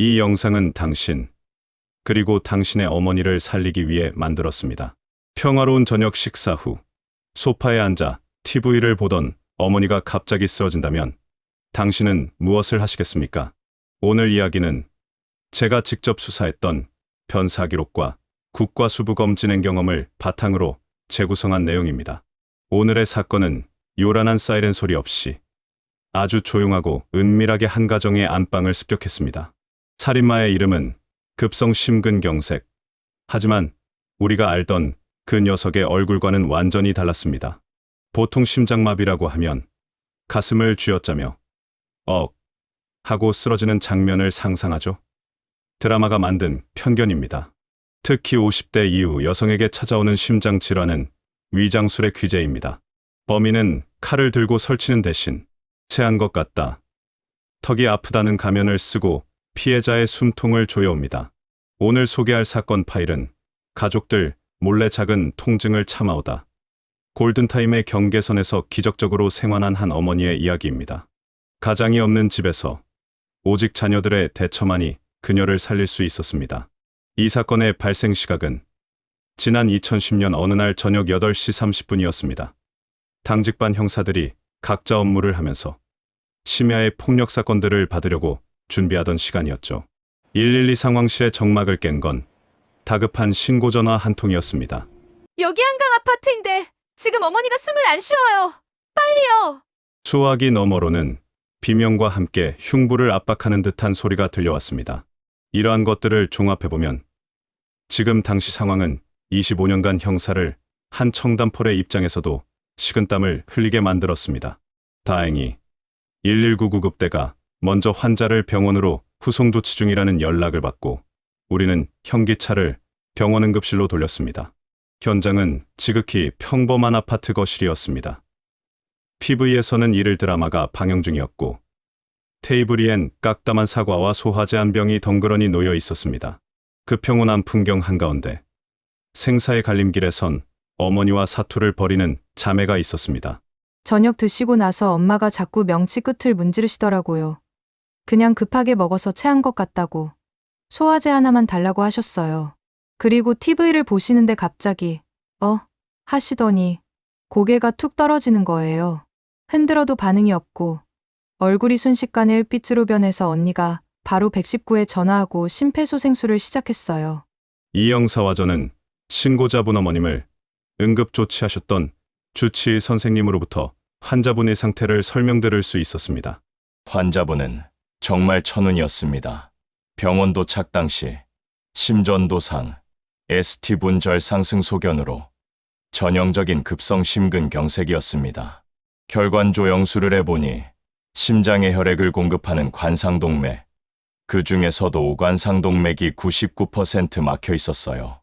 이 영상은 당신, 그리고 당신의 어머니를 살리기 위해 만들었습니다. 평화로운 저녁 식사 후, 소파에 앉아 TV를 보던 어머니가 갑자기 쓰러진다면, 당신은 무엇을 하시겠습니까? 오늘 이야기는 제가 직접 수사했던 변사 기록과 국과수부검 진행 경험을 바탕으로 재구성한 내용입니다. 오늘의 사건은 요란한 사이렌 소리 없이 아주 조용하고 은밀하게 한 가정의 안방을 습격했습니다. 살인마의 이름은 급성 심근경색. 하지만 우리가 알던 그 녀석의 얼굴과는 완전히 달랐습니다. 보통 심장마비라고 하면 가슴을 쥐어짜며 억 하고 쓰러지는 장면을 상상하죠. 드라마가 만든 편견입니다. 특히 50대 이후 여성에게 찾아오는 심장 질환은 위장술의 귀재입니다. 범인은 칼을 들고 설치는 대신 체한 것 같다. 턱이 아프다는 가면을 쓰고 피해자의 숨통을 조여옵니다. 오늘 소개할 사건 파일은 가족들 몰래 작은 통증을 참아오다. 골든타임의 경계선에서 기적적으로 생환한 한 어머니의 이야기입니다. 가장이 없는 집에서 오직 자녀들의 대처만이 그녀를 살릴 수 있었습니다. 이 사건의 발생 시각은 지난 2010년 어느 날 저녁 8시 30분이었습니다. 당직반 형사들이 각자 업무를 하면서 심야의 폭력 사건들을 받으려고 준비하던 시간이었죠. 112 상황실의 정막을 깬 건 다급한 신고 전화 한 통이었습니다. 여기 한강 아파트인데 지금 어머니가 숨을 안 쉬어요. 빨리요. 수화기 너머로는 비명과 함께 흉부를 압박하는 듯한 소리가 들려왔습니다. 이러한 것들을 종합해보면 지금 당시 상황은 25년간 형사를 한 청담폴의 입장에서도 식은땀을 흘리게 만들었습니다. 다행히 119 구급대가 먼저 환자를 병원으로 후송 조치 중이라는 연락을 받고 우리는 현기차를 병원 응급실로 돌렸습니다. 현장은 지극히 평범한 아파트 거실이었습니다. PV에서는 이를 드라마가 방영 중이었고 테이블 위엔 깍담한 사과와 소화제 한 병이 덩그러니 놓여 있었습니다. 그 평온한 풍경 한가운데 생사의 갈림길에 선 어머니와 사투를 벌이는 자매가 있었습니다. 저녁 드시고 나서 엄마가 자꾸 명치 끝을 문지르시더라고요. 그냥 급하게 먹어서 체한 것 같다고. 소화제 하나만 달라고 하셨어요. 그리고 TV를 보시는데 갑자기, 어? 하시더니 고개가 툭 떨어지는 거예요. 흔들어도 반응이 없고 얼굴이 순식간에 을빛으로 변해서 언니가 바로 119에 전화하고 심폐소생술을 시작했어요. 이 형사와 저는 신고자분 어머님을 응급 조치하셨던 주치의 선생님으로부터 환자분의 상태를 설명드릴 수 있었습니다. 환자분은 정말 천운이었습니다. 병원 도착 당시 심전도상, ST분절 상승 소견으로 전형적인 급성 심근경색이었습니다. 혈관 조영술을 해보니 심장에 혈액을 공급하는 관상동맥, 그 중에서도 오관상동맥이 99% 막혀 있었어요.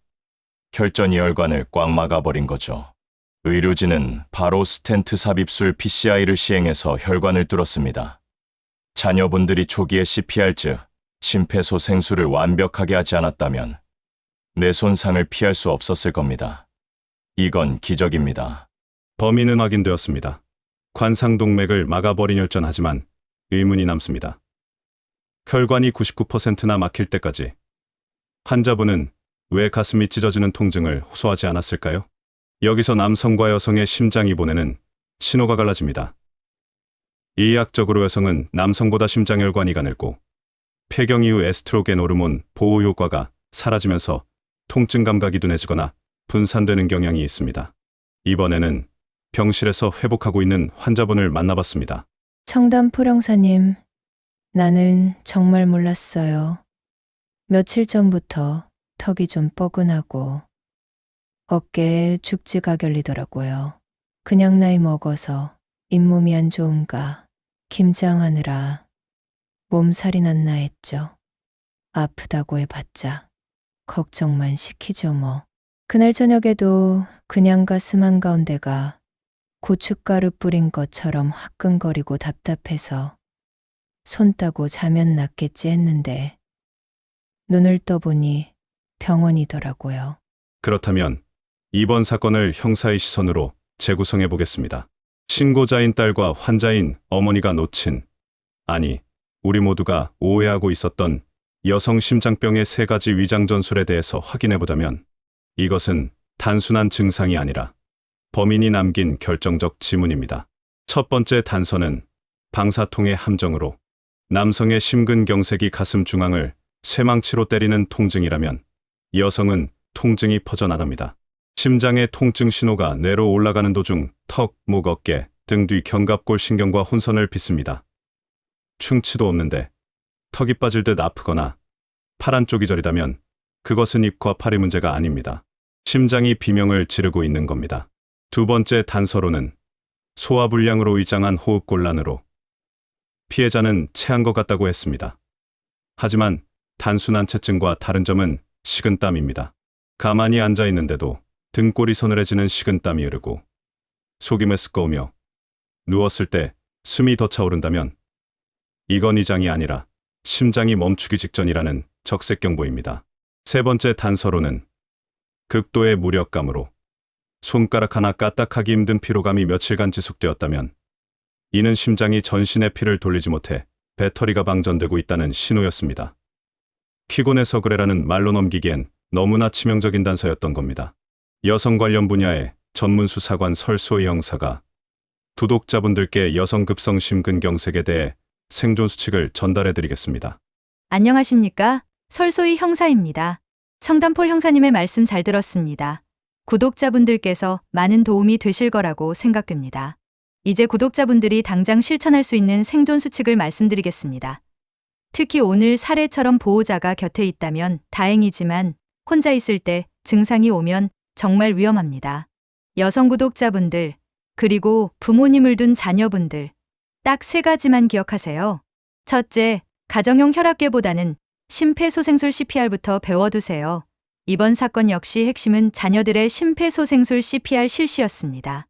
혈전이 혈관을 꽉 막아버린 거죠. 의료진은 바로 스텐트 삽입술 PCI를 시행해서 혈관을 뚫었습니다. 자녀분들이 초기에 CPR 즉 심폐소생술을 완벽하게 하지 않았다면 뇌 손상을 피할 수 없었을 겁니다. 이건 기적입니다. 범인은 확인되었습니다. 관상동맥을 막아버린 혈전하지만 의문이 남습니다. 혈관이 99%나 막힐 때까지 환자분은 왜 가슴이 찢어지는 통증을 호소하지 않았을까요? 여기서 남성과 여성의 심장이 보내는 신호가 갈라집니다. 이의학적으로 여성은 남성보다 심장혈관이 가늘고 폐경 이후 에스트로겐 호르몬 보호 효과가 사라지면서 통증 감각이 둔해지거나 분산되는 경향이 있습니다. 이번에는 병실에서 회복하고 있는 환자분을 만나봤습니다. 청담 포령사님, 나는 정말 몰랐어요. 며칠 전부터 턱이 좀 뻐근하고 어깨에 죽지가 결리더라고요. 그냥 나이 먹어서 잇몸이 안 좋은가 김장하느라 몸살이 났나 했죠. 아프다고 해봤자 걱정만 시키죠 뭐. 그날 저녁에도 그냥 가슴 한가운데가 고춧가루 뿌린 것처럼 화끈거리고 답답해서 손 따고 자면 낫겠지 했는데 눈을 떠보니 병원이더라고요. 그렇다면 이번 사건을 형사의 시선으로 재구성해 보겠습니다. 신고자인 딸과 환자인 어머니가 놓친, 아니, 우리 모두가 오해하고 있었던 여성 심장병의 세 가지 위장 전술에 대해서 확인해 보자면 이것은 단순한 증상이 아니라 범인이 남긴 결정적 지문입니다. 첫 번째 단서는 방사통의 함정으로 남성의 심근경색이 가슴 중앙을 쇠망치로 때리는 통증이라면 여성은 통증이 퍼져나갑니다. 심장의 통증 신호가 뇌로 올라가는 도중 턱, 목, 어깨 등 뒤 견갑골 신경과 혼선을 빚습니다. 충치도 없는데 턱이 빠질 듯 아프거나 파란 쪽이 저리다면 그것은 입과 팔의 문제가 아닙니다. 심장이 비명을 지르고 있는 겁니다. 두 번째 단서로는 소화불량으로 위장한 호흡곤란으로 피해자는 체한 것 같다고 했습니다. 하지만 단순한 체증과 다른 점은 식은땀입니다. 가만히 앉아 있는데도 등골이 서늘해지는 식은땀이 흐르고 속이 메스꺼우며 누웠을 때 숨이 더 차오른다면 이건 이장이 아니라 심장이 멈추기 직전이라는 적색 경보입니다. 세 번째 단서로는 극도의 무력감으로 손가락 하나 까딱하기 힘든 피로감이 며칠간 지속되었다면 이는 심장이 전신의 피를 돌리지 못해 배터리가 방전되고 있다는 신호였습니다. 피곤해서 그래라는 말로 넘기기엔 너무나 치명적인 단서였던 겁니다. 여성 관련 분야의 전문 수사관 설소희 형사가 구독자분들께 여성 급성 심 근경색에 대해 생존 수칙을 전달해 드리겠습니다. 안녕하십니까? 설소희 형사입니다. 청담폴 형사님의 말씀 잘 들었습니다. 구독자분들께서 많은 도움이 되실 거라고 생각됩니다. 이제 구독자분들이 당장 실천할 수 있는 생존 수칙을 말씀드리겠습니다. 특히 오늘 사례처럼 보호자가 곁에 있다면 다행이지만 혼자 있을 때 증상이 오면 정말 위험합니다. 여성 구독자분들, 그리고 부모님을 둔 자녀분들, 딱 세 가지만 기억하세요. 첫째, 가정용 혈압계보다는 심폐소생술 CPR부터 배워두세요. 이번 사건 역시 핵심은 자녀들의 심폐소생술 CPR 실시였습니다.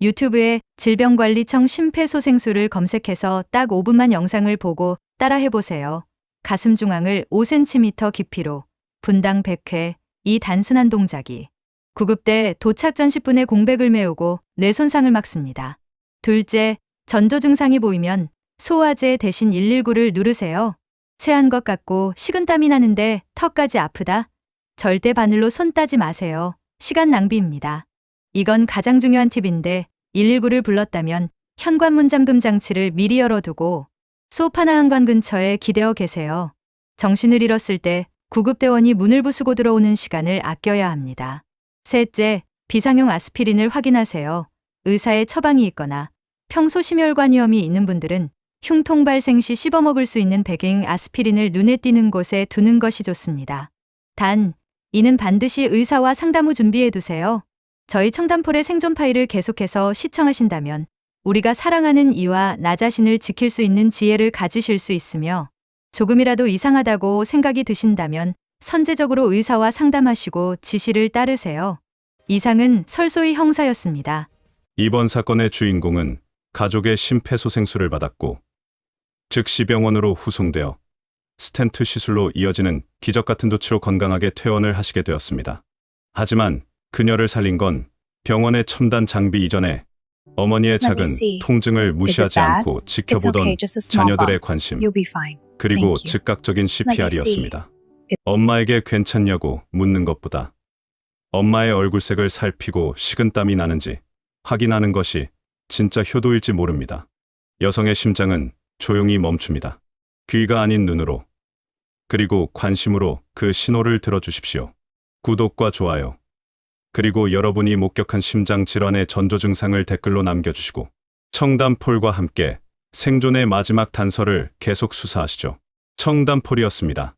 유튜브에 질병관리청 심폐소생술을 검색해서 딱 5분만 영상을 보고 따라해보세요. 가슴 중앙을 5cm 깊이로 분당 100회 이 단순한 동작이 구급대 도착 전 10분에 공백을 메우고 뇌 손상을 막습니다. 둘째, 전조 증상이 보이면 소화제 대신 119를 누르세요. 체한 것 같고 식은땀이 나는데 턱까지 아프다? 절대 바늘로 손 따지 마세요. 시간 낭비입니다. 이건 가장 중요한 팁인데 119를 불렀다면 현관문 잠금 장치를 미리 열어두고 소파나 현관 근처에 기대어 계세요. 정신을 잃었을 때 구급대원이 문을 부수고 들어오는 시간을 아껴야 합니다. 셋째, 비상용 아스피린을 확인하세요. 의사의 처방이 있거나 평소 심혈관위험이 있는 분들은 흉통 발생 시 씹어먹을 수 있는 백행 아스피린을 눈에 띄는 곳에 두는 것이 좋습니다. 단, 이는 반드시 의사와 상담 후 준비해 두세요. 저희 청담폴의 생존 파일을 계속해서 시청하신다면 우리가 사랑하는 이와 나 자신을 지킬 수 있는 지혜를 가지실 수 있으며 조금이라도 이상하다고 생각이 드신다면 선제적으로 의사와 상담하시고 지시를 따르세요. 이상은 설소희 형사였습니다. 이번 사건의 주인공은 가족의 심폐소생술을 받았고 즉시 병원으로 후송되어 스텐트 시술로 이어지는 기적 같은 조치로 건강하게 퇴원을 하시게 되었습니다. 하지만 그녀를 살린 건 병원의 첨단 장비 이전에 어머니의 작은. 통증을 무시하지? 않고 지켜보던 자녀들의. 관심. 그리고. 즉각적인 CPR이었습니다. 엄마에게 괜찮냐고 묻는 것보다 엄마의 얼굴색을 살피고 식은땀이 나는지 확인하는 것이 진짜 효도일지 모릅니다. 여성의 심장은 조용히 멈춥니다. 귀가 아닌 눈으로 그리고 관심으로 그 신호를 들어주십시오. 구독과 좋아요 그리고 여러분이 목격한 심장 질환의 전조 증상을 댓글로 남겨주시고 청담폴과 함께 생존의 마지막 단서를 계속 수사하시죠. 청담폴이었습니다.